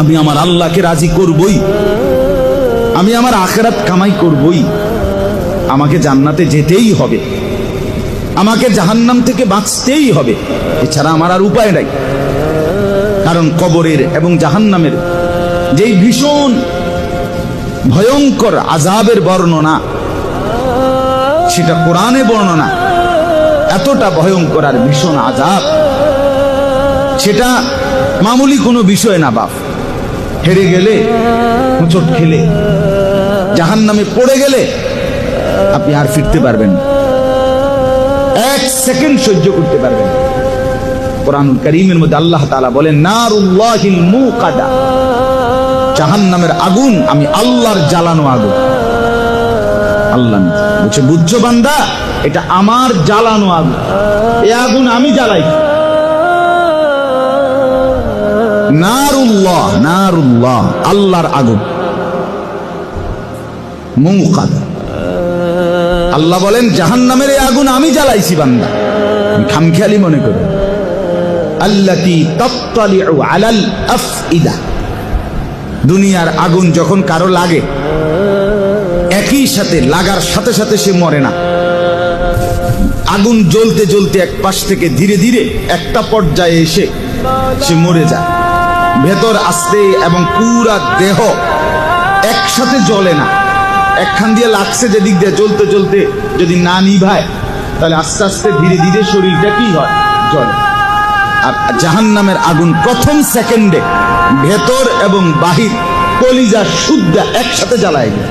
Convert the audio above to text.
আমি আমার আল্লাহকে রাজি করবই। আমি আমার আখেরাত কামাই করবই। আমাকে জান্নাতে যেতেই হবে। আমাকে জাহান্নাম থেকে বাঁচতেই হবে। এছাড়া আমার আর উপায় নাই। কারণ কবরের এবং জাহান্নামের যেই ভীষণ ভয়ঙ্কর আজাবের বর্ণনা, সেটা কোরআনে বর্ণনা, এতটা ভয়ঙ্কর আর ভীষণ আজাব সেটা মামুলি কোনো বিষয় না বাপ। হেরে গেলে হোঁচট খেলে জাহান নামে পড়ে গেলে, আপনি আর ফিরতে পারবেন এক সেকেন্ড সহ্য করতে পারবেন না। কোরআনুল করিমের মধ্যে আল্লাহ তাআলা বলেন, নারুল্লাহিল মুকাদা। জাহান নামের আগুন, আমি আল্লাহর জ্বালানো আগুন। আল্লাহ বলছে, বুঝছ বান্দা, এটা আমার জ্বালানো আগুন। এই আগুন আমি জ্বালাই। আল্লাহর আগুন। আল্লাহ বলেন, জাহান্নামের এই আগুন আমি জ্বালাইছি, বান্দা। খামখেয়ালি মনে করি। আল্লাতি দুনিয়ার আগুন যখন কারও লাগে, একই সাথে লাগার সাথে সাথে সে মরে না। আগুন জ্বলতে জ্বলতে এক পাশ থেকে ধীরে ধীরে একটা পর্যায়ে এসে সে মরে যায়। ভেতর আসতে এবং পুরা দেহ একসাথে জ্বলে না। একখান দিয়ে লাগছে যেদিক দিয়ে জ্বলতে জ্বলতে যদি না নিভায়, তাহলে আস্তে আস্তে ধীরে ধীরে শরীরটা কি হয়? জ্বলে। আর জাহান নামের আগুন প্রথম সেকেন্ডে ভেতর এবং বাহির কলিজা শুদ্ধা একসাথে জ্বালায় দেয়